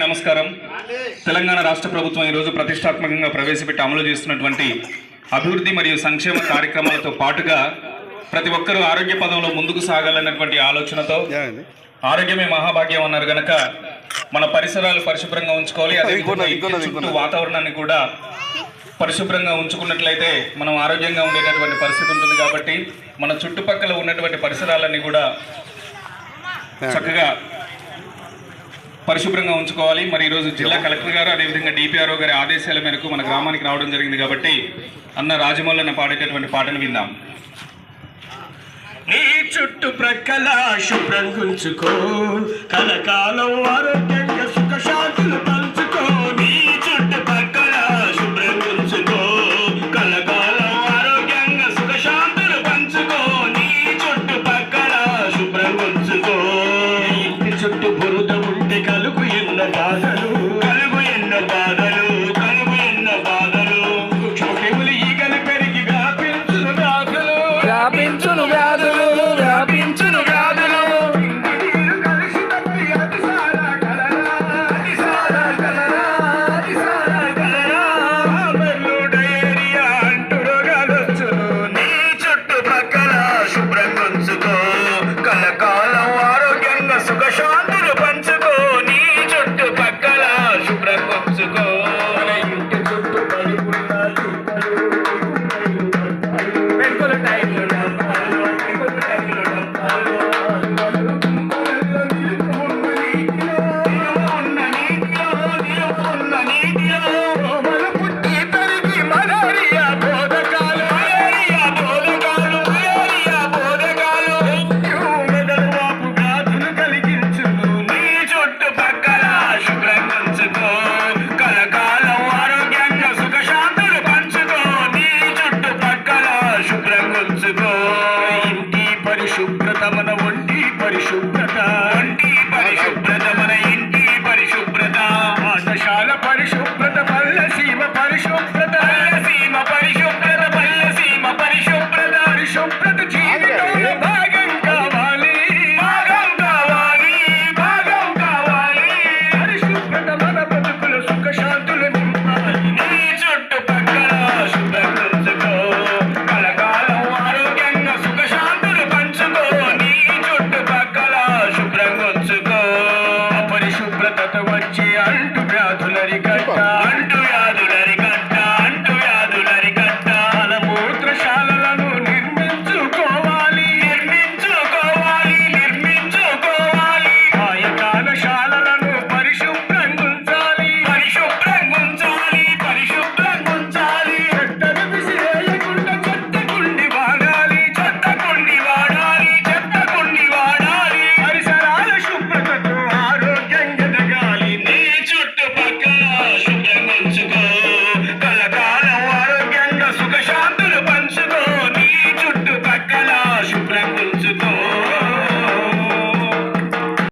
నమస్కారం. తెలంగాణ రాష్ట్ర ప్రభుత్వం ఈరోజు ప్రతిష్టాత్మకంగా ప్రవేశపెట్టి అమలు చేస్తున్నటువంటి అభివృద్ధి మరియు సంక్షేమ కార్యక్రమాలతో పాటుగా ప్రతి ఒక్కరూ ఆరోగ్య పదంలో ముందుకు సాగాలన్నటువంటి ఆలోచనతో ఆరోగ్యమే మహాభాగ్యం అన్నారు గనక మన పరిసరాలు పరిశుభ్రంగా ఉంచుకోవాలి. అదేవిధంగా చుట్టూ వాతావరణాన్ని కూడా పరిశుభ్రంగా ఉంచుకున్నట్లయితే మనం ఆరోగ్యంగా ఉండేటటువంటి పరిస్థితి ఉంటుంది కాబట్టి మన చుట్టుపక్కల ఉన్నటువంటి పరిసరాలన్నీ కూడా చక్కగా పరిశుభ్రంగా ఉంచుకోవాలి. మరి ఈరోజు జిల్లా కలెక్టర్ గారు అదేవిధంగా డిపిఆర్ఓ గారి ఆదేశాల మేరకు మన గ్రామానికి రావడం జరిగింది కాబట్టి అన్న రాజమౌళన్న పాడేటటువంటి పాటను విందాం. నీ చుట్టు ప్రక్కల శుభ్రం గుంచుకో కలకాలం శాంతులు వ్యాపించును వ్యాధి